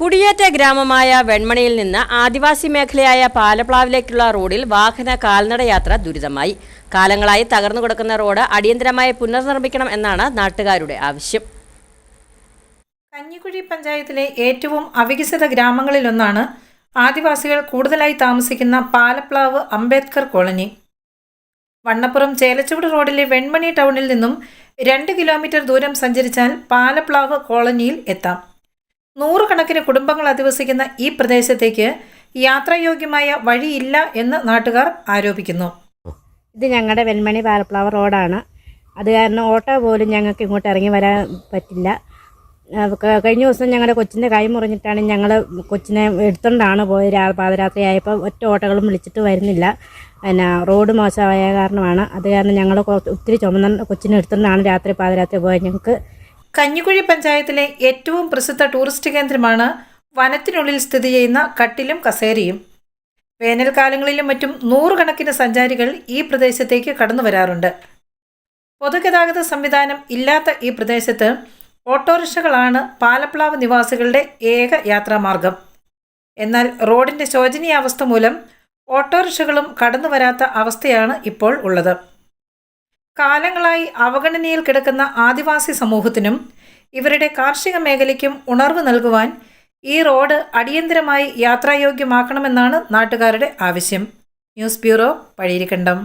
കുടിയേറ്റ ഗ്രാമമായ വെൺമണിയിൽ നിന്ന് ആദിവാസി മേഖലയായ പാലപ്ലാവിലേക്കുള്ള റോഡിൽ വാഹന കാൽനടയാത്ര ദുരിതമായി. കാലങ്ങളായി തകർന്നു കിടക്കുന്ന റോഡ് അടിയന്തരമായി പുനർനിർമ്മിക്കണം എന്നാണ് നാട്ടുകാരുടെ ആവശ്യം. കഞ്ഞിക്കുഴി പഞ്ചായത്തിലെ ഏറ്റവും അവികസിത ഗ്രാമങ്ങളിലൊന്നാണ് ആദിവാസികൾ കൂടുതലായി താമസിക്കുന്ന പാലപ്ലാവ് അംബേദ്കർ കോളനി. വണ്ണപ്പുറം ചേലച്ചുവട് റോഡിലെ വെൺമണി ടൗണിൽ നിന്നും രണ്ട് കിലോമീറ്റർ ദൂരം സഞ്ചരിച്ചാൽ പാലപ്ലാവ് കോളനിയിൽ എത്താം. നൂറുകണക്കിന് കുടുംബങ്ങൾ അധിവസിക്കുന്ന ഈ പ്രദേശത്തേക്ക് യാത്രായോഗ്യമായ വഴിയില്ല എന്ന് നാട്ടുകാർ ആരോപിക്കുന്നു. ഇത് ഞങ്ങളുടെ വെൺമണി പാലപ്ലാവ് റോഡാണ് അത് കാരണം ഓട്ടോ പോലും ഞങ്ങൾക്ക് ഇങ്ങോട്ട് ഇറങ്ങി വരാൻ പറ്റില്ല. കഴിഞ്ഞ ദിവസം ഞങ്ങളുടെ കൊച്ചിന്റെ കൈ മുറിഞ്ഞിട്ടാണ് ഞങ്ങൾ കൊച്ചിനെ എടുത്തുകൊണ്ടാണ് പോയത്. പാതിരാത്രി ആയപ്പോൾ ഒറ്റ ഓട്ടോകളും വിളിച്ചിട്ട് വരുന്നില്ല. പിന്നെ റോഡ് മോശമായ കാരണമാണ്. അത് കാരണം ഞങ്ങൾ ഒത്തിരി ചുമന്ന കൊച്ചിനെ എടുത്തുകൊണ്ടാണ് രാത്രി പാതിരാത്രി പോയത് ഞങ്ങൾക്ക് കഞ്ഞിക്കുഴി പഞ്ചായത്തിലെ ഏറ്റവും പ്രസിദ്ധ ടൂറിസ്റ്റ് കേന്ദ്രമാണ് വനത്തിനുള്ളിൽ സ്ഥിതി ചെയ്യുന്ന കട്ടിലും കസേരയും. വേനൽക്കാലങ്ങളിലും മറ്റും നൂറുകണക്കിന് സഞ്ചാരികൾ ഈ പ്രദേശത്തേക്ക് കടന്നു വരാറുണ്ട്. പൊതുഗതാഗത സംവിധാനം ഇല്ലാത്ത ഈ പ്രദേശത്ത് ഓട്ടോറിക്ഷകളാണ് പാലപ്ലാവ് നിവാസികളുടെ ഏക യാത്രാമാർഗം. എന്നാൽ റോഡിന്റെ ശോചനീയാവസ്ഥ മൂലം ഓട്ടോറിക്ഷകളും കടന്നു വരാത്ത അവസ്ഥയാണ് ഇപ്പോൾ ഉള്ളത്. കാലങ്ങളായി അവഗണനയിൽ കിടക്കുന്ന ആദിവാസി സമൂഹത്തിനും ഇവരുടെ കാർഷിക മേഖലയ്ക്കും ഉണർവ് നൽകുവാൻ ഈ റോഡ് അടിയന്തരമായി യാത്രായോഗ്യമാക്കണമെന്നാണ് നാട്ടുകാരുടെ ആവശ്യം. News bureau Pazhayirikkandam.